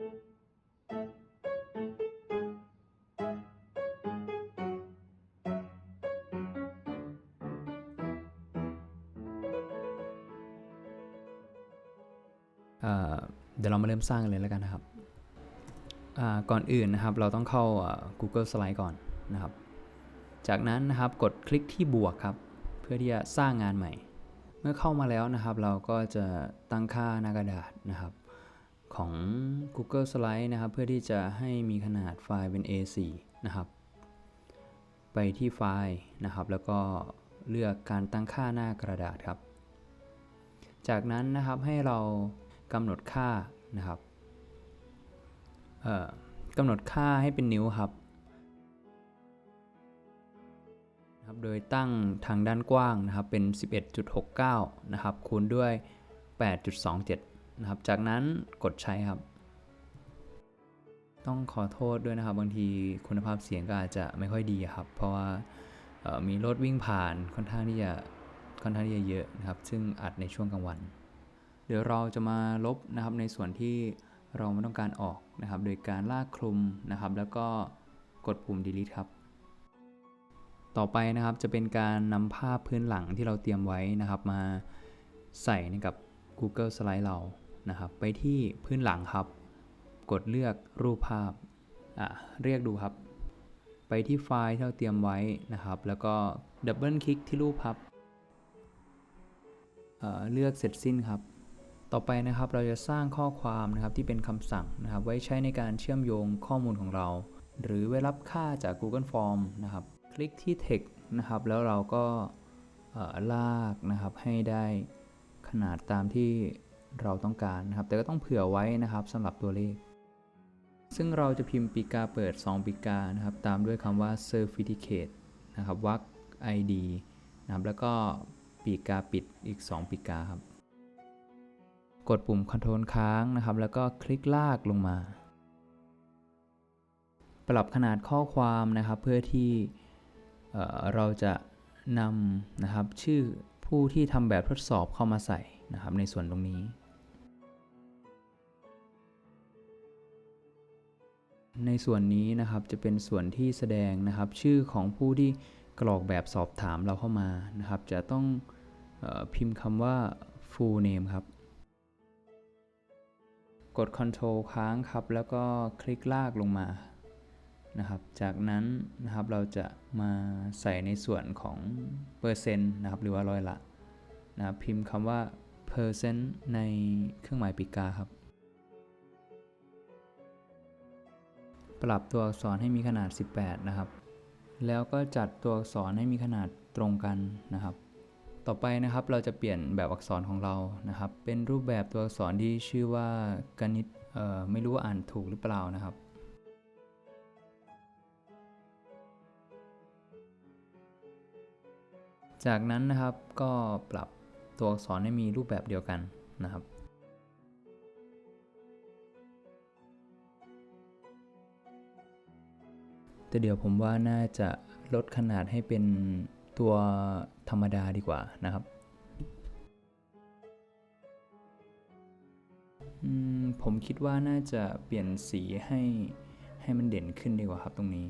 เดี๋ยวเรามาเริ่มสร้างกันเลยแล้วกันนะครับ ก่อนอื่นนะครับเราต้องเข้าอ่า Google Slide ก่อนนะครับ จากนั้นนะครับกดคลิกที่บวกครับ เพื่อที่จะสร้างงานใหม่ เมื่อเข้ามาแล้วนะครับ เราก็จะตั้งค่าหน้ากระดาษนะครับ ของ Google Slide นะครับเพื่อที่จะให้มีขนาดไฟล์เป็น A4 นะครับ ไปที่ไฟล์นะครับ แล้วก็เลือกการตั้งค่าหน้ากระดาษครับ จากนั้นนะครับให้เรากำหนดค่านะครับเอ่อกำหนดค่าให้เป็นนิ้วครับนะครับ โดยตั้งทางด้านกว้างนะครับเป็น 11.69 นะครับคูณด้วย 8.27 นะครับ จากนั้นกดใช้ครับ ต้องขอโทษด้วยนะครับ บางทีคุณภาพเสียงก็อาจจะไม่ค่อยดีครับ เพราะว่ามีรถวิ่งผ่านค่อนข้างที่จะค่อนข้างที่จะเยอะนะครับ ซึ่งอัดในช่วงกลางวัน เดี๋ยวเราจะมาลบนะครับในส่วนที่เราไม่ต้องการออกนะครับ โดยการลากคลุมนะครับ แล้วก็กดปุ่ม delete ครับ ต่อไปนะครับจะเป็นการนำภาพพื้นหลังที่เราเตรียมไว้นะครับ มาใส่ในกับ Google Slide เรา นะครับไปที่พื้นหลังครับ กดเลือกรูปภาพอะเรียกดูครับ ไปที่ไฟล์ที่เราเตรียมไว้นะครับ แล้วก็ดับเบิลคลิกที่รูปครับเเลือกเสร็จสิ้นครับ ต่อไปนะครับเราจะสร้างข้อความนะครับที่เป็นคำสั่งนะครับ ไว้ใช้ในการเชื่อมโยงข้อมูลของเรา หรือไว้รับค่าจาก Google Form นะครับ คลิกที่ text นะครับ แล้วเราก็ลากนะครับให้ได้ขนาดตามที่ เราต้องการนะครับ แต่ก็ต้องเผื่อไว้นะครับสำหรับตัวเลข ซึ่งเราจะพิมพ์ปีกาเปิด 2ปีกานะครับ ตามด้วยคำว่า certificate นะครับวรรค id นะครับ แล้วก็ปีกาปิดอีก 2ปีกาครับ กดปุ่ม Ctrl ค้างนะครับ แล้วก็คลิกลากลงมา ปรับขนาดข้อความนะครับ เพื่อที่เอ่เราจะนำนะครับชื่อผู้ที่ทำแบบทดสอบเข้ามาใส่นะครับในส่วนตรงนี้ ในส่วนนี้นะครับจะเป็นส่วนที่แสดงนะครับ ชื่อของผู้ที่กรอกแบบสอบถามเราเข้ามานะครับ จะต้องออพิมพ์คำว่า full name ครับ กด Ctrl ค้างครับ แล้วก็คลิกลากลงมานะครับ จากนั้นนะครับเราจะมาใส่ในส่วนของเปอร์เซ็นต์นะครับ หรือว่าร้อยละนะครับพิมพ์คำว่า percent ในเครื่องหมายปีกาครับ ปรับตัวอักษรให้มีขนาด 18 นะครับ แล้วก็จัดตัวอักษรให้มีขนาดตรงกันนะครับ ต่อไปนะครับเราจะเปลี่ยนแบบอักษรของเรานะครับ เป็นรูปแบบตัวอักษรที่ชื่อว่ากนิตเอ่อไม่รู้ว่าอ่านถูกหรือเปล่านะครับจากนั้นนะครับก็ปรับตัวอักษรให้มีรูปแบบเดียวกันนะครับ แต่เดี๋ยวผมว่าน่าจะลดขนาดให้เป็นตัวธรรมดาดีกว่านะครับผมคิดว่าน่าจะเปลี่ยนสีให้ให้มันเด่นขึ้นดีกว่าครับตรงนี้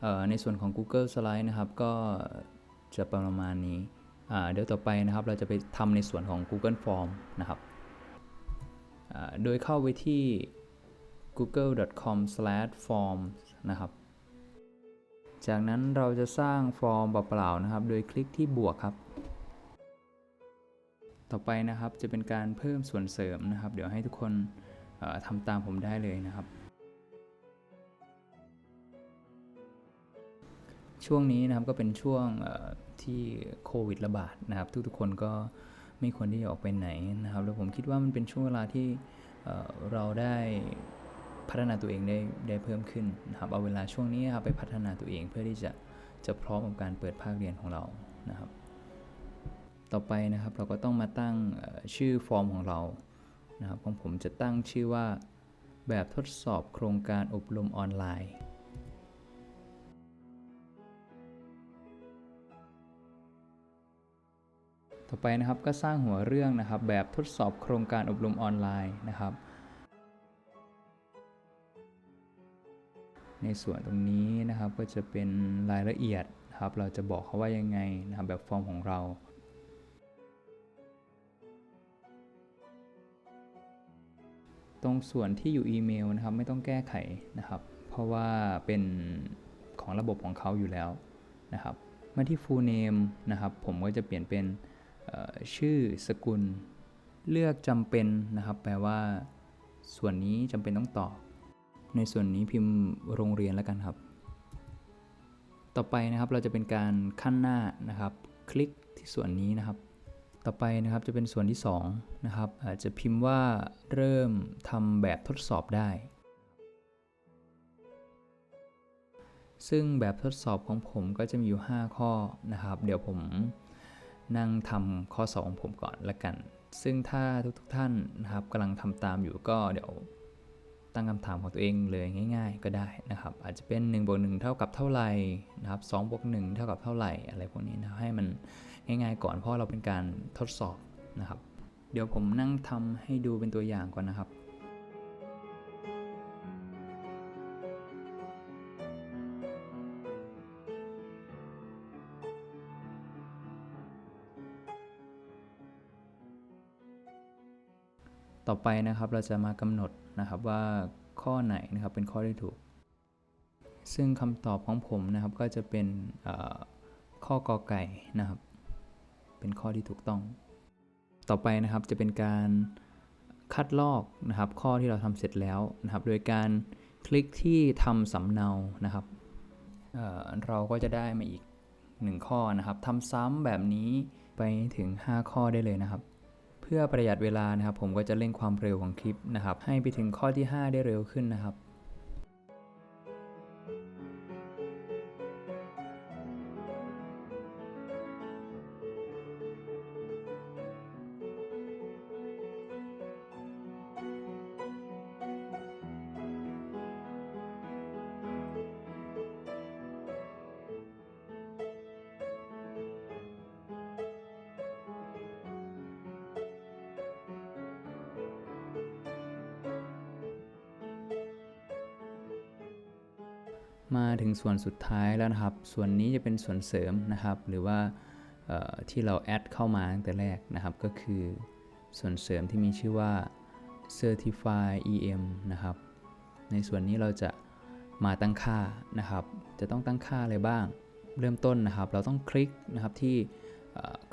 เออในส่วนของ Google Slide นะครับ ก็จะประมาณนี้ เดี๋ยวต่อไปนะครับเราจะไปทำในส่วนของ Google Form นะครับโดยเข้าไปที่ google.com/forms นะครับ จากนั้นเราจะสร้างฟอร์มเปล่าๆนะครับ โดยคลิกที่บวกครับ ต่อไปนะครับจะเป็นการเพิ่มส่วนเสริมนะครับ เดี๋ยวให้ทุกคนทำตามผมได้เลยนะครับ ช่วงนี้นะครับก็เป็นช่วงที่โควิดระบาดนะครับ ทุกๆคนก็ไม่ควรที่จะออกไปไหนนะครับ แล้วผมคิดว่ามันเป็นช่วงเวลาที่เเราได้พัฒนาตัวเองได้ได้เพิ่มขึ้นนะครับเอาเวลาช่วงนี้ครับไปพัฒนาตัวเองเพื่อที่จะจะพร้อมกับการเปิดภาคเรียนของเรานะครับ ต่อไปนะครับเราก็ต้องมาตั้งชื่อฟอร์มของเรานะครับของผมจะตั้งชื่อว่าแบบทดสอบโครงการอบรมออนไลน์ ต่อไปนะครับก็สร้างหัวเรื่องนะครับ แบบทดสอบโครงการอบรมออนไลน์นะครับ ในส่วนตรงนี้นะครับก็จะเป็นรายละเอียดนะครับ เราจะบอกเขาว่ายังไงนะครับแบบฟอร์มของเราตรงส่วนที่อยู่อีเมลนะครับไม่ต้องแก้ไขนะครับ เพราะว่าเป็นของระบบของเขาอยู่แล้วนะครับมาที่ full name นะครับ ผมก็จะเปลี่ยนเป็น ชื่อสกุล เลือกจำเป็นนะครับ แปลว่า ส่วนนี้จำเป็นต้องตอบ ในส่วนนี้พิมพ์โรงเรียนแล้วกันครับ ต่อไปนะครับเราจะเป็นการขั้นหน้านะครับ คลิกที่ส่วนนี้นะครับ ต่อไปนะครับจะเป็นส่วนที่2นะครับอาจจะพิมพ์ว่าเริ่มทำแบบทดสอบได้ซึ่งแบบทดสอบของผมก็จะมีอยู่ 5 ข้อนะครับ เดี๋ยวผม นั่งทำข้อ2ของผมก่อนละกัน ซึ่งถ้าทุกๆทท่านนะครับกำลังทำตามอยู่ก็เดี๋ยวตั้งคำถามของตัวเองเลยง่าย ๆ ก็ได้นะครับ อาจจะเป็น1บวก1เท่ากับเท่าไหร่นะครับ2บวก1เท่ากับเท่าไหร่อะไรพวกนี้นะให้มันง่าย ๆ ก่อนเพราะเราเป็นการทดสอบนะครับ เดี๋ยวผมนั่งทำให้ดูเป็นตัวอย่างก่อนนะครับ ต่อไปนะครับเราจะมากำหนดนะครับว่าข้อไหนนะครับเป็นข้อที่ถูก ซึ่งคำตอบของผมนะครับก็จะเป็นข้อกอไก่นะครับ เป็นข้อที่ถูกต้อง ต่อไปนะครับจะเป็นการคัดลอกนะครับ ข้อที่เราทำเสร็จแล้วนะครับ โดยการคลิกที่ทำสำเนานะครับเเราก็จะได้มาอีก 1 ข้อนะครับทำซ้ำแบบนี้ไปถึง 5 ข้อได้เลยนะครับ พื่อประหยัดเวลานะครับ ผมก็จะเร่งความเร็วของคลิปนะครับ ให้ไปถึงข้อที่ 5 ได้เร็วขึ้นนะครับ มาถึงส่วนสุดท้ายแล้วนะครับ ส่วนนี้จะเป็นส่วนเสริมนะครับ หรือว่าที่เราแอดเข้ามาตั้งแต่แรกนะครับ ก็คือส่วนเสริมที่มีชื่อว่า Certify EM นะครับ ในส่วนนี้เราจะมาตั้งค่านะครับ จะต้องตั้งค่าอะไรบ้าง เริ่มต้นนะครับ เราต้องคลิกนะครับที่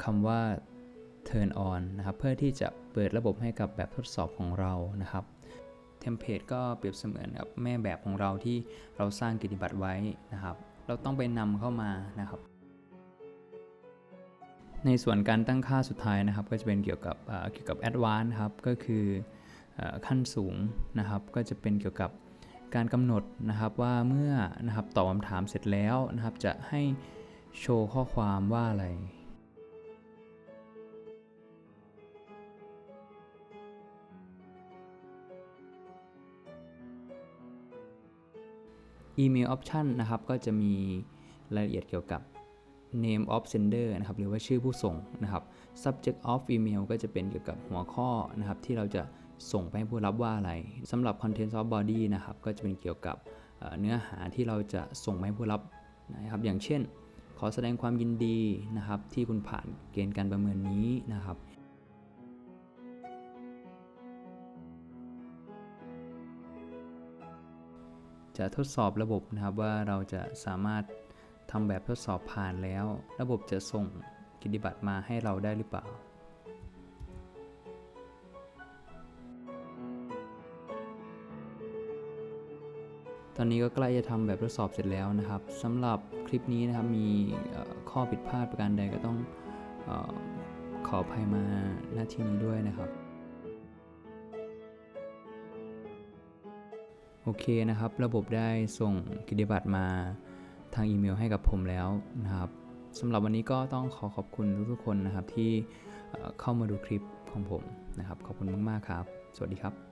คำว่า turn on นะครับ เพื่อที่จะเปิดระบบให้กับแบบทดสอบของเรานะครับ มเพลตก็เปรียบเสมือนกับแม่แบบของเราที่เราสร้างกิจบัตรไว้นะครับ เราต้องไปนำเข้ามานะครับในส่วนการตั้งค่าสุดท้ายนะครับ ก็จะเป็นเกี่ยวกับเกี่ยวกับ Advanced ครับก็คือออขั้นสูงนะครับ ก็จะเป็นเกี่ยวกับการกำหนดนะครับว่าเมื่อนะครับตอบคำถามเสร็จแล้วนะครับ จะให้โชว์ข้อความว่าอะไร อีเมลออปชันนะครับก็จะมีรายละเอียดเกี่ยวกับ name of sender นะครับหรือว่าชื่อผู้ส่งนะครับ subject of email ก็จะเป็นเกี่ยวกับหัวข้อนะครับที่เราจะส่งไปให้ผู้รับว่าอะไรสำหรับ content of body นะครับก็จะเป็นเกี่ยวกับเอ่อเนื้อหาที่เราจะส่งไปให้ผู้รับนะครับอย่างเช่น ขอแสดงความยินดีนะครับที่คุณผ่านเกณฑ์การประเมินนี้นะครับ จะทดสอบระบบนะครับว่าเราจะสามารถทำแบบทดสอบผ่านแล้ว ระบบจะส่งกิจบัตรมาให้เราได้หรือเปล่า ตอนนี้ก็ใกล้จะทำแบบทดสอบเสร็จแล้วนะครับสำหรับคลิปนี้นะครับมีข้อผิดพลาดประการใดก็ต้องอขออภัยมาหน้าที่นี้ด้วยนะครับ โอเคนะครับ ระบบได้ส่งกิจบัตรมาทางอีเมลให้กับผมแล้วนะครับสำหรับวันนี้ก็ต้องขอขอบคุณทุกๆคนนะครับที่เอ่อเข้ามาดูคลิปของผมนะครับ ขอบคุณมากๆครับ สวัสดีครับ